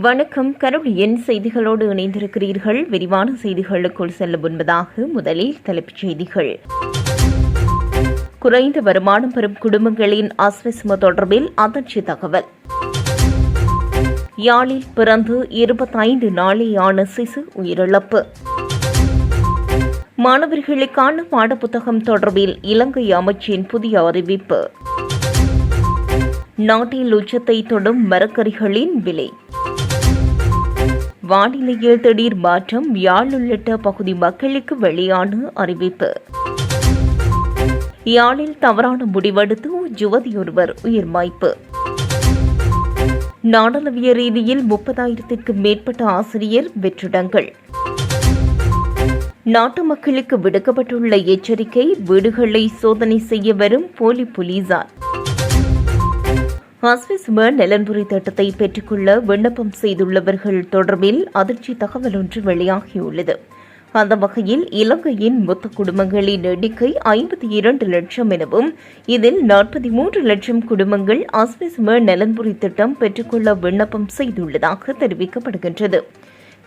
வணக்கம். கருடியன் செய்திகளோடு இணைந்திருக்கிறீர்கள். விரிவான செய்திகளுக்குள் செல்ல முன்பதாக முதலில் தலைப்புச் செய்திகள். குறைந்த வருமானம் பெறும் குடும்பங்களின் அஸ்வசம தொடர்பில் அதிர்ச்சி தகவல். யாழில் பிறந்து இருபத்தைந்து நாளேயான சிசு உயிரிழப்பு. மாணவர்களுக்கான பாடப்புத்தகம் தொடர்பில் இலங்கை அமைச்சின் புதிய அறிவிப்பு. நாட்டில் உச்சத்தை தொடும் மரக்கறிகளின் விலை. வானிலையில் திடீர் மாற்றம் யாழ் உள்ளிட்ட பகுதி மக்களுக்கு வெளியான அறிவிப்பு. யாழில் தவறான முடிவெடுத்து யுவதியொருவர் உயிர் மாய்ப்பு நாடளவிய ரீதியில் முப்பதாயிரத்திற்கு மேற்பட்ட ஆசிரியர் வெற்றிடங்கள். நாட்டு மக்களுக்கு விடுக்கப்பட்டுள்ள எச்சரிக்கை வீடுகளை சோதனை செய்ய வரும் போலி போலீசார். அஸ்விஸ்ம நலன்புரி திட்டத்தை பெற்றுக்கொள்ள விண்ணப்பம் செய்துள்ளவர்கள் தொடர்பில் அதிர்ச்சி தகவல் ஒன்று வெளியாகியுள்ளது. அந்த வகையில் இலங்கையின் மொத்த குடும்பங்களின் எண்ணிக்கை ஐம்பத்தி இரண்டு லட்சம் எனவும் இதில் நாற்பத்தி மூன்று லட்சம் குடும்பங்கள் அஸ்விஸ்ம நலன்புரி திட்டம் பெற்றுக்கொள்ள விண்ணப்பம் செய்துள்ளதாக தெரிவிக்கப்படுகின்றது.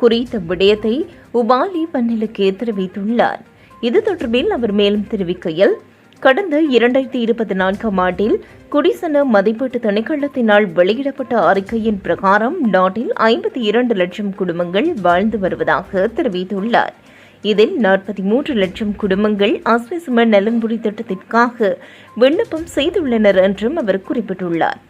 குறித்த விடயத்தை உபாலி பன்னலுக்கு தெரிவித்துள்ளார். இது தொடர்பில் அவர் மேலும் தெரிவிக்கையில் கடந்த இரண்டாயிரத்தி இருபத்தி நான்காம் ஆண்டில் குடிசன மதிப்பீட்டு திணைக்களத்தினால் வெளியிடப்பட்ட அறிக்கையின் பிரகாரம் நாட்டில் ஐம்பத்தி இரண்டு லட்சம் குடும்பங்கள் வாழ்ந்து வருவதாக தெரிவித்துள்ளார். இதில் நாற்பத்தி மூன்று லட்சம் குடும்பங்கள் அஸ்விசும நலன்புரி திட்டத்திற்காக விண்ணப்பம் செய்துள்ளனர் என்றும் அவர் குறிப்பிட்டுள்ளார்.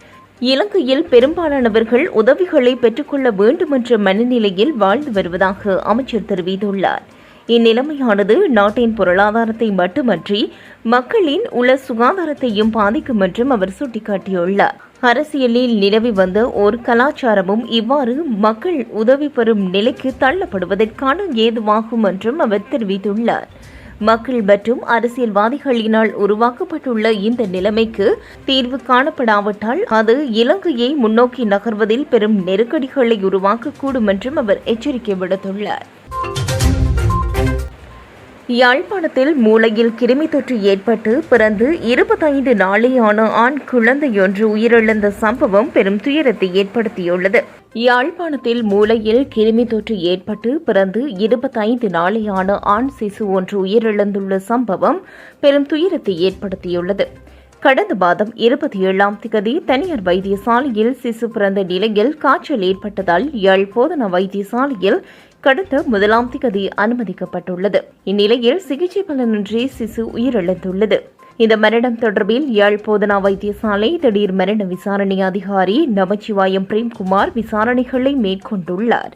இலங்கையில் பெரும்பாலானவர்கள் உதவிகளை பெற்றுக்கொள்ள வேண்டும் என்ற மனநிலையில் வாழ்ந்து வருவதாக அமைச்சர் தெரிவித்துள்ளார். இந்நிலைமையானது நாட்டின் பொருளாதாரத்தை மட்டுமன்றி மக்களின் உள சுகாதாரத்தையும் பாதிக்கும் என்றும் அவர் சுட்டிக்காட்டியுள்ளார். அரசியலில் நிலவி வந்த ஒரு கலாச்சாரமும் இவ்வாறு மக்கள் உதவி பெறும் நிலைக்கு தள்ளப்படுவதற்கான ஏதுவாகும் என்றும் அவர் தெரிவித்துள்ளார். மக்கள் மற்றும் அரசியல்வாதிகளினால் உருவாக்கப்பட்டுள்ள இந்த நிலைமைக்கு தீர்வு காணப்படாவிட்டால் அது இலங்கையை முன்னோக்கி நகர்வதில் பெரும் நெருக்கடிகளை உருவாக்கக்கூடும் என்றும் அவர் எச்சரிக்கை விடுத்துள்ளார். யாழ்ப்பாணத்தில் மூளையில் கிருமி தொற்று ஏற்பட்டு பிறந்து இருபத்தைந்து நாளேயான ஆண் குழந்தையொன்று உயிரிழந்த சம்பவம் பெரும் துயரத்தை ஏற்படுத்தியுள்ளது. யாழ்ப்பாணத்தில் மூளையில் கிருமி தொற்று ஏற்பட்டு பிறந்து இருபத்தைந்து நாளேயான ஆண் சிசு ஒன்று உயிரிழந்துள்ள சம்பவம் பெரும் துயரத்தை ஏற்படுத்தியுள்ளது. கடந்த மாதம் இருபத்தி ஏழாம் திகதி தனியார் வைத்தியசாலையில் சிசு பிறந்த நிலையில் காய்ச்சல் ஏற்பட்டதால் யாழ் போதனா வைத்தியசாலையில் கடந்த முதலாம் திகதி அனுமதிக்கப்பட்டுள்ளது. இந்நிலையில் சிகிச்சை பலனின்றி சிசு உயிரிழந்துள்ளது. இந்த மரணம் தொடர்பில் யாழ் போதனா வைத்தியசாலை திடீர் மரண விசாரணை அதிகாரி நமச்சிவாயம் பிரேம்குமார் விசாரணைகளை மேற்கொண்டுள்ளார்.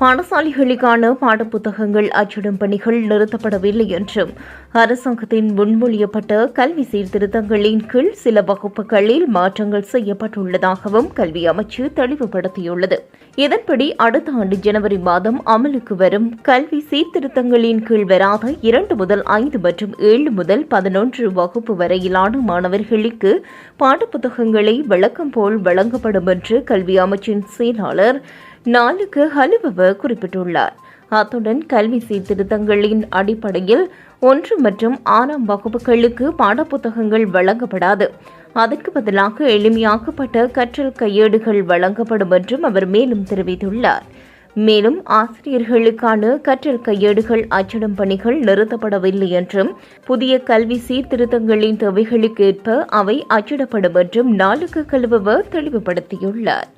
பாடசாலைகளுக்கான பாடப்புத்தகங்கள் அச்சிடும் பணிகள் நிறுத்தப்படவில்லை என்றும் அரசாங்கத்தின் முன்மொழியப்பட்ட கல்வி சீர்திருத்தங்களின் கீழ் சில வகுப்புகளில் மாற்றங்கள் செய்யப்பட்டுள்ளதாகவும் கல்வி அமைச்சு தெளிவுபடுத்தியுள்ளது. இதன்படி அடுத்த ஆண்டு ஜனவரி மாதம் அமலுக்கு வரும் கல்வி சீர்திருத்தங்களின் கீழ் வராத இரண்டு முதல் ஐந்து மற்றும் ஏழு முதல் பதினொன்று வகுப்பு வரையிலான மாணவர்களுக்கு பாடப்புத்தகங்களை வழக்கம் போல் வழங்கப்படும் என்று கல்வி அமைச்சின் செயலாளர் நாளுக்கு ஹலுபவ குறிப்பிட்டுள்ளார். அத்துடன் கல்வி சீர்திருத்தங்களின் அடிப்படையில் ஒன்று மற்றும் ஆறாம் வகுப்புகளுக்கு பாடப்புத்தகங்கள் வழங்கப்படாது. அதற்கு பதிலாக எளிமையாக்கப்பட்ட கற்றல் கையேடுகள் வழங்கப்படும் என்றும் அவர் மேலும் தெரிவித்துள்ளார். மேலும் ஆசிரியர்களுக்கான கற்றல் கையேடுகள் அச்சிடும் பணிகள் நிறுத்தப்படவில்லை என்றும் புதிய கல்வி சீர்திருத்தங்களின் தேவைகளுக்கு ஏற்ப அவை அச்சிடப்படும் என்றும் நாளுக்கு கழுவ தெளிவுபடுத்தியுள்ளார்.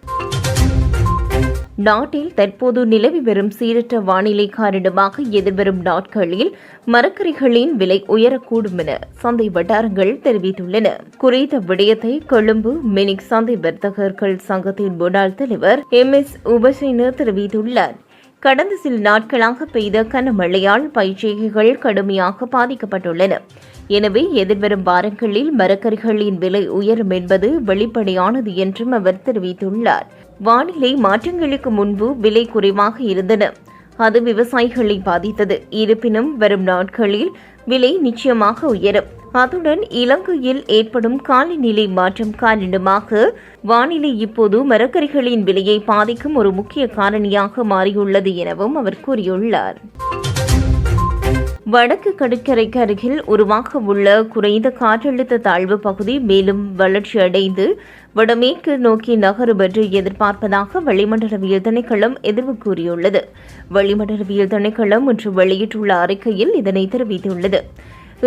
நாட்டில் தற்போது நிலவி வரும் சீரற்ற வானிலை காரணமாக எதிர்வரும் நாட்களில் மரக்கறிகளின் விலை உயரக்கூடும் என சந்தை வட்டாரங்கள் தெரிவித்துள்ளன. குறித்த விடயத்தை கொழும்பு மினிக் சந்தை வர்த்தகர்கள் சங்கத்தின் முன்னாள் தலைவர் எம் எஸ் உபசேன தெரிவித்துள்ளார். கடந்த சில நாட்களாக பெய்த கனமழையால் பயிற்சிகள் கடுமையாக பாதிக்கப்பட்டுள்ளன. எனவே எதிர்வரும் வாரங்களில் மரக்கறிகளின் விலை உயரும் என்பது வெளிப்படையானது என்றும் அவர் தெரிவித்துள்ளார். வானிலை மாற்றங்களுக்கு முன்பு விலை குறைவாக இருந்தன. அது விவசாயிகளை பாதித்தது. இருப்பினும் வரும் நாட்களில் விலை நிச்சயமாக உயரும். அத்துடன் இலங்கையில் ஏற்படும் காலநிலை மாற்றம் காரணமாக வானிலை இப்போது மரக்கறிகளின் விலையை பாதிக்கும் ஒரு முக்கிய காரணியாக மாறியுள்ளது எனவும் அவர் கூறியுள்ளார். வடக்கு கடற்கரைக்கு அருகில் உருவாக உள்ள குறைந்த காற்றழுத்த தாழ்வு பகுதி மேலும் வளர்ச்சியடைந்து வடமேற்கு நோக்கி நகரும் என்று எதிர்பார்ப்பதாக வளிமண்டலவியல் திணைக்களம் எதிர்வு கூறியுள்ளது. வளிமண்டலவியல் திணைக்களம் இன்று வெளியிட்டுள்ள அறிக்கையில் இதனை தெரிவித்துள்ளது.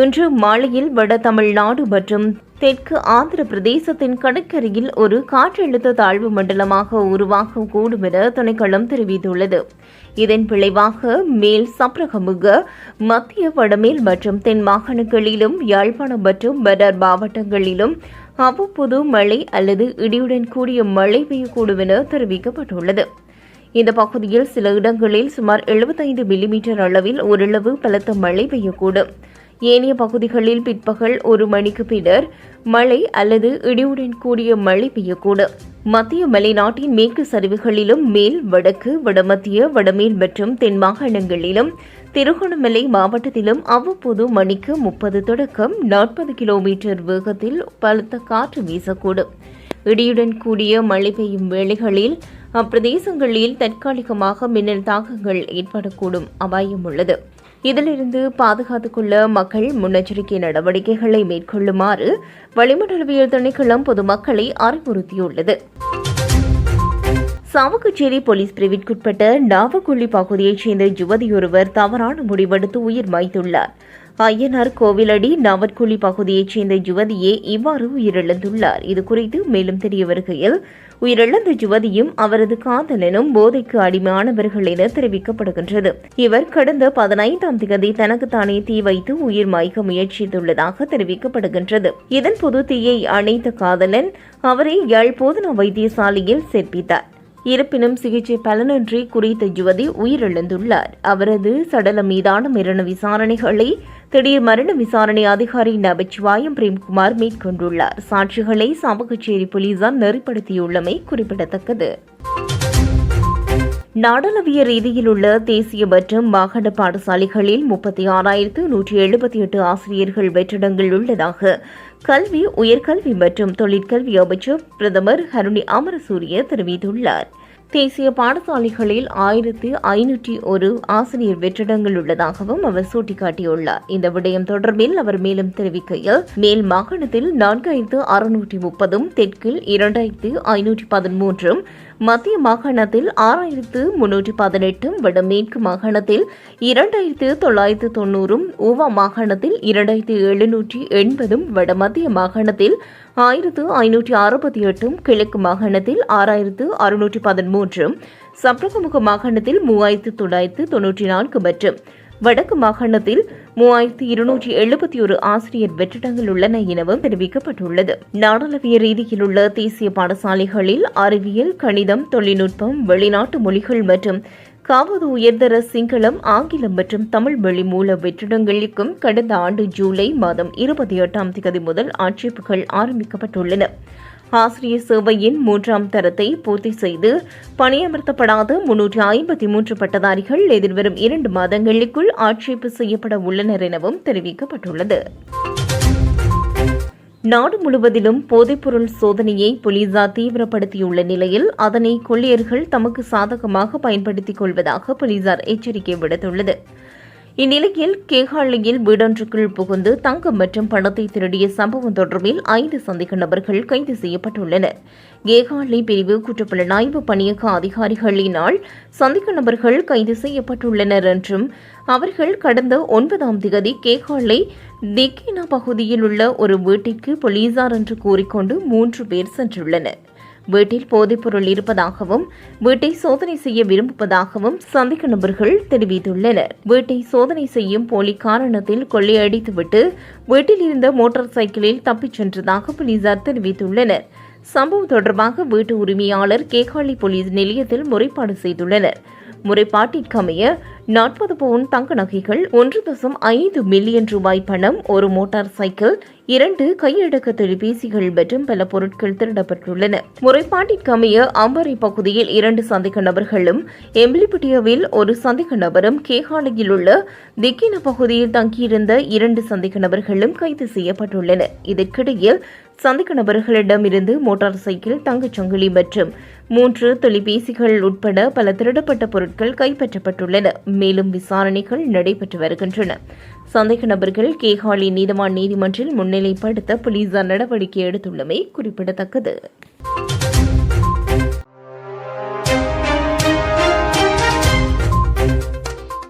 இன்று மாலையில் வட தமிழ்நாடு மற்றும் தெற்கு ஆந்திர பிரதேசத்தின் கடற்கரையில் ஒரு காற்றழுத்த தாழ்வு மண்டலமாக உருவாகக்கூடும் என திணைக்களம் தெரிவித்துள்ளது. இதன் விளைவாக மேல் சப்ரகமுக மத்திய வடமேல் மற்றும் தென் மாகாணங்களிலும் யாழ்ப்பாணம் மற்றும் படர் மாவட்டங்களிலும் அவ்வப்போது மழை அல்லது இடியுடன் கூடிய மழை பெய்யக்கூடும் என தெரிவிக்கப்பட்டுள்ளது. இந்த பகுதியில் சில இடங்களில் சுமார் 75 மில்லிமீட்டர் அளவில் ஓரளவு பலத்த மழை பெய்யக்கூடும். ஏனைய பகுதிகளில் பிற்பகல் ஒரு மணிக்கு பின்னர் மழை அல்லது இடியுடன் கூடிய மழை பெய்யக்கூடும். மத்திய மலைநாட்டின் மேற்கு சரிவுகளிலும் மேல் வடக்கு வடமத்திய வடமேல் மற்றும் தென் மாகாணங்களிலும் திருகோணமலை மாவட்டத்திலும் அவ்வப்போது மணிக்கு முப்பது தொடக்கம் நாற்பது கிலோமீட்டர் வேகத்தில் பலத்த காற்று வீசக்கூடும். இடியுடன் கூடிய மழை பெய்யும் வேளைகளில் அப்பிரதேசங்களில் தற்காலிகமாக மின்னல் தாக்கங்கள் ஏற்படக்கூடும் அபாயம் உள்ளது இதிலிருந்து பாதுகாத்துக் கொள்ள மக்கள் முன்னெச்சரிக்கை நடவடிக்கைகளை மேற்கொள்ளுமாறு வளிமண்டலவியல் திணைக்களம் பொதுமக்களை அறிவுறுத்தியுள்ளது. சாவகச்சேரி போலீஸ் பிரிவிற்குட்பட்ட நாவக்குள்ளி பகுதியைச் சேர்ந்த யுவதியொருவர் தவறான முடிவெடுத்து உயிர் மாய்த்துள்ளார். ஐயனார் கோவிலடி நாவற்குழி பகுதியைச் சேர்ந்த யுவதியே இவ்வாறு உயிரிழந்துள்ளார். இதுகுறித்து மேலும் தெரிய வருகையில் உயிரிழந்த யுவதியும் அவரது காதலனும் போதைக்கு அடிமையானவர்கள் என தெரிவிக்கப்படுகின்றது. இவர் கடந்த பதினைந்தாம் தேதி தனக்குத்தானே தீ வைத்து உயிர் மயக்க முயற்சித்துள்ளதாக தெரிவிக்கப்படுகின்றது. இதன்போது தீயை அணைத்த காதலன் அவரை யாழ் போதனா வைத்தியசாலையில் சேர்ப்பித்தார். இருப்பினும் சிகிச்சை பலனின்றி குறித்த யுவதி உயிரிழந்துள்ளார். அவரது சடலம் மீதான மரண விசாரணைகளை திடீர் மரண விசாரணை அதிகாரி நபச்சிவாயம் பிரேம்குமார் மேற்கொண்டுள்ளார். சாட்சிகளை சாவகச்சேரி போலீசார் நெறிப்படுத்தியுள்ளமை குறிப்பிடத்தக்கது. நாடளாவிய ரீதியில் உள்ள தேசிய மற்றும் மாகாண பாடசாலைகளில் முப்பத்தி ஆறாயிரத்து நூற்றி எழுபத்தி எட்டு ஆசிரியர்கள் வெற்றிடங்கள் உள்ளதாக கல்வி உயர்கல்வி மற்றும் தொழிற்கல்வி அமைச்சர் பிரதமர் ஹருணி அமரசூரிய தெரிவித்துள்ளார். தேசிய பாடசாலைகளில் ஆயிரத்து ஐநூற்றி ஒரு ஆசிரியர் வெற்றிடங்கள் உள்ளதாகவும் அவர் சுட்டிக்காட்டியுள்ளார். இந்த விடயம் தொடர்பில் அவர் மேலும் தெரிவிக்கையில் மேல் மாகாணத்தில் நான்காயிரத்து அறுநூற்றி முப்பதும் தெற்கில் இரண்டாயிரத்து ஐநூற்றி பதிமூன்றும் மத்திய மாகாணத்தில் ஆறாயிரத்து முன்னூற்றி பதினெட்டும் வடமேற்கு மாகாணத்தில் இரண்டாயிரத்து தொள்ளாயிரத்து தொண்ணூறும் ஊவா மாகாணத்தில் இரண்டாயிரத்து எழுநூற்றி எண்பதும் வடமத்திய மாகாணத்தில் ஆயிரத்து ஐநூற்றி அறுபத்தி எட்டும் கிழக்கு மாகாணத்தில் ஆறாயிரத்து அறுநூற்றி பதிமூன்றும் சப்ரகமுக மாகாணத்தில் மூவாயிரத்து தொள்ளாயிரத்து தொன்னூற்றி நான்கு மற்றும் வடக்கு மாகாணத்தில் மூவாயிரத்தி இருநூற்றி எழுபத்தி ஒரு ஆசிரியர் வெற்றிடங்கள் உள்ளன எனவும் தெரிவிக்கப்பட்டுள்ளது. நாடளவிய ரீதியில் உள்ள தேசிய பாடசாலைகளில் அறிவியல் கணிதம் தொழில்நுட்பம் வெளிநாட்டு மொழிகள் மற்றும் காவது உயர்தர சிங்களம் ஆங்கிலம் மற்றும் தமிழ் வழி மூல வெற்றிடங்களுக்கும் கடந்த ஆண்டு ஜூலை மாதம் இருபத்தி எட்டாம் தேதி முதல் ஆட்சேப்புகள் ஆரம்பிக்கப்பட்டுள்ளன. ஆசிரியர் சேவையின் மூன்றாம் தரத்தை பூர்த்தி செய்து பணியமர்த்தப்படாத முன்னூற்றி ஐம்பத்தி மூன்று பட்டதாரிகள் எதிர்வரும் இரண்டு மாதங்களுக்குள் ஆட்சேப்பு செய்யப்பட உள்ளனர் எனவும் தெரிவிக்கப்பட்டுள்ளது. நாடு முழுவதிலும் போதைப்பொருள் சோதனையை போலீசார் தீவிரப்படுத்தியுள்ள நிலையில் அதனை கொள்ளையர்கள் தமக்கு சாதகமாக பயன்படுத்திக் கொள்வதாக போலீசார் எச்சரிக்கை விடுத்துள்ளது. இந்நிலையில் கேகாலையில் வீடொன்றுக்குள் புகுந்து தங்கம் மற்றும் பணத்தை திருடிய சம்பவம் தொடர்பில் ஐந்து சந்தேக நபர்கள் கைது செய்யப்பட்டுள்ளனர். கேகாலை பிரிவு குற்றப்புலனாய்வு பணியக அதிகாரிகளினால் சந்தேக நபர்கள் கைது செய்யப்பட்டுள்ளனர் என்றும் அவர்கள் கடந்த ஒன்பதாம் திகதி கேகாலை திக்கினா பகுதியில் உள்ள ஒரு வீட்டிற்கு போலீசார் என்று கூறிக்கொண்டு மூன்று பேர் சென்றுள்ளனர். வீட்டில் போதைப்பொருள் இருப்பதாகவும் வீட்டை சோதனை செய்ய விரும்புவதாகவும் சந்தேக நபர்கள் தெரிவித்துள்ளனர். வீட்டை சோதனை செய்யும் போலி காரணத்தில் கொள்ளையடித்துவிட்டு வீட்டில் இருந்த மோட்டார் சைக்கிளில் தப்பிச் சென்றதாக போலீசார் தெரிவித்துள்ளனர். சம்பவம் தொடர்பாக வீட்டு உரிமையாளர் கேகாலி போலீஸ் நிலையத்தில் முறைப்பாடு செய்துள்ளனர். முறைப்பாட்டிற்கமைய நாற்பது பவுன் தங்க நகைகள் ஒன்று தசம் ஐந்து மில்லியன் ரூபாய் பணம் ஒரு மோட்டார் சைக்கிள் இரண்டு கையடக்க தொலைபேசிகள் மற்றும் பல பொருட்கள் திருடப்பட்டுள்ளன. முறைப்பாட்டிற்கமைய அம்பரை பகுதியில் இரண்டு சந்தேக நபர்களும் எம்பிலிபட்டியாவில் ஒரு சந்தேக நபரும் கேகாலையில் உள்ள திக்கின பகுதியில் தங்கியிருந்த இரண்டு சந்தேக நபர்களும் கைது செய்யப்பட்டுள்ளனர் இதற்கிடையில் சந்தேக நபர்களிடமிருந்து மோட்டார் சைக்கிள் தங்கச்சங்கிலி மற்றும் மூன்று தொலைபேசிகள் உட்பட பல திருடப்பட்ட பொருட்கள் கைப்பற்றப்பட்டுள்ளன. மேலும் விசாரணைகள் நடைபெற்று வருகின்றன. சந்தேக நபர்கள் கேகாலி நீதவான் நீதிமன்றில் முன்னிலைப்படுத்த போலீசார் நடவடிக்கை எடுத்துள்ளமை குறிப்பிடத்தக்கது.